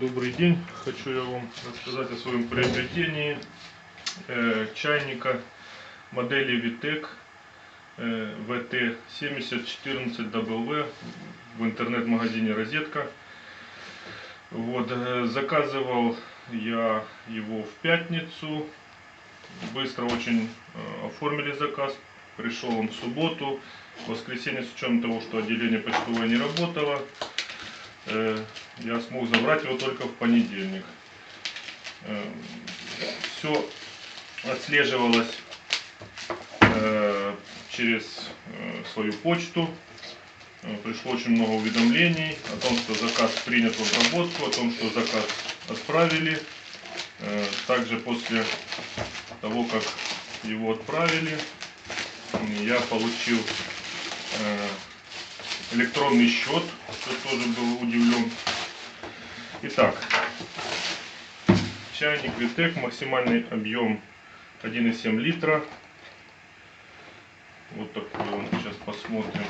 Добрый день. Хочу я вам рассказать о своем приобретении э, чайника модели Vitec э, VT7014W в интернет-магазине Розетка. Вот, э, заказывал я его в пятницу. Быстро очень э, оформили заказ. Пришел он в субботу. В воскресенье, с учетом того, что отделение почтовое не работало, я смог забрать его только в понедельник. Все отслеживалось э, через э, свою почту. Э, Пришло очень много уведомлений о том, что заказ принят в обработку, о том, что заказ отправили. Э, Также после того, как его отправили, я получил э, электронный счет, что тоже был удивлен. Итак, чайник Витек, максимальный объем 1,7 литра. Вот такой он. Сейчас посмотрим,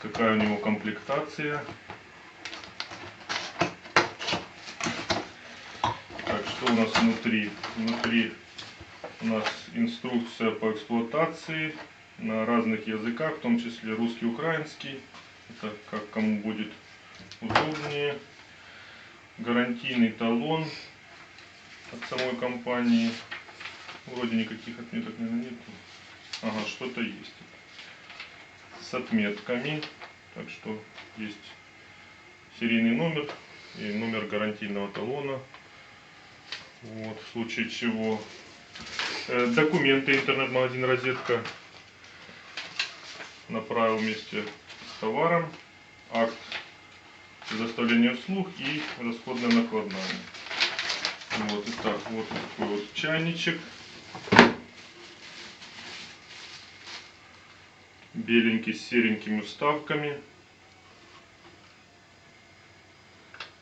какая у него комплектация. Так, что у нас внутри? Внутри у нас инструкция по эксплуатации на разных языках, в том числе русский, украинский. Это как кому будет удобнее. Гарантийный талон от самой компании. Вроде никаких отметок, наверное, нет. Ага, что-то есть. С отметками. Так что есть серийный номер и номер гарантийного талона. Вот, в случае чего. Э, Документы интернет-магазин Розетка направил вместе с товаром. Акт предоставления услуг и расходная накладная. Вот, итак, вот такой вот чайничек. Беленький с серенькими вставками.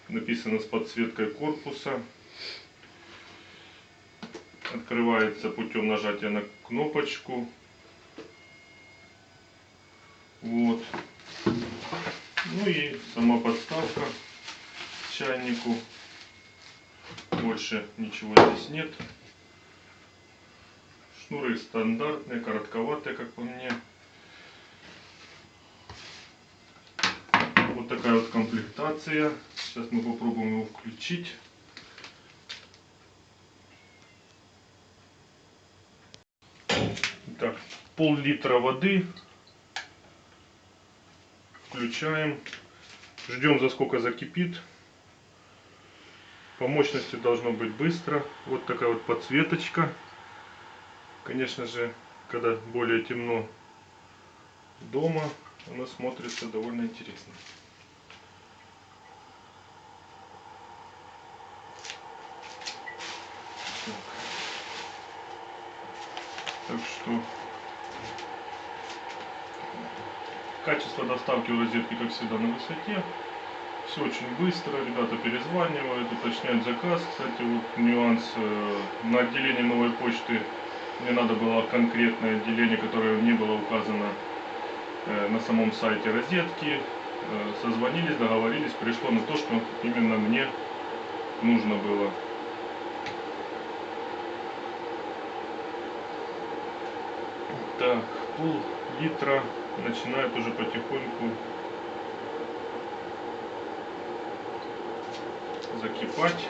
Написано с подсветкой корпуса. Открывается путем нажатия на кнопочку. Вот. Ну и сама подставка к чайнику. Больше ничего здесь нет. Шнуры стандартные, коротковатые, как по мне. Вот такая вот комплектация. Сейчас мы попробуем его включить. Так, пол-литра воды. Включаем. Ждем, за сколько закипит. По мощности должно быть быстро. Вот такая вот подсветочка. Конечно же, когда более темно дома, она смотрится довольно интересно. Так. Что качество доставки в розетке, как всегда, на высоте. Все очень быстро, ребята перезванивают, уточняют заказ. Кстати, вот нюанс э, на отделении новой почты мне надо было конкретное отделение, которое не было указано э, на самом сайте розетки. Э, Созвонились, договорились, пришло на то, что именно мне нужно было. Так, пол литра начинает уже потихоньку закипать.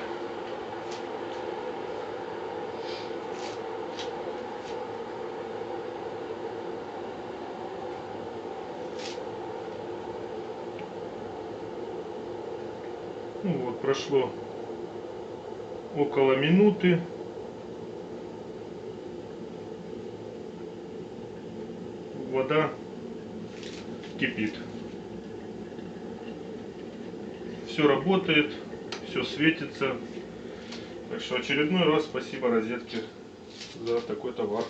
Ну вот, прошло около минуты. Вода кипит. Все работает, все светится. Так что очередной раз спасибо розетке за такой товар.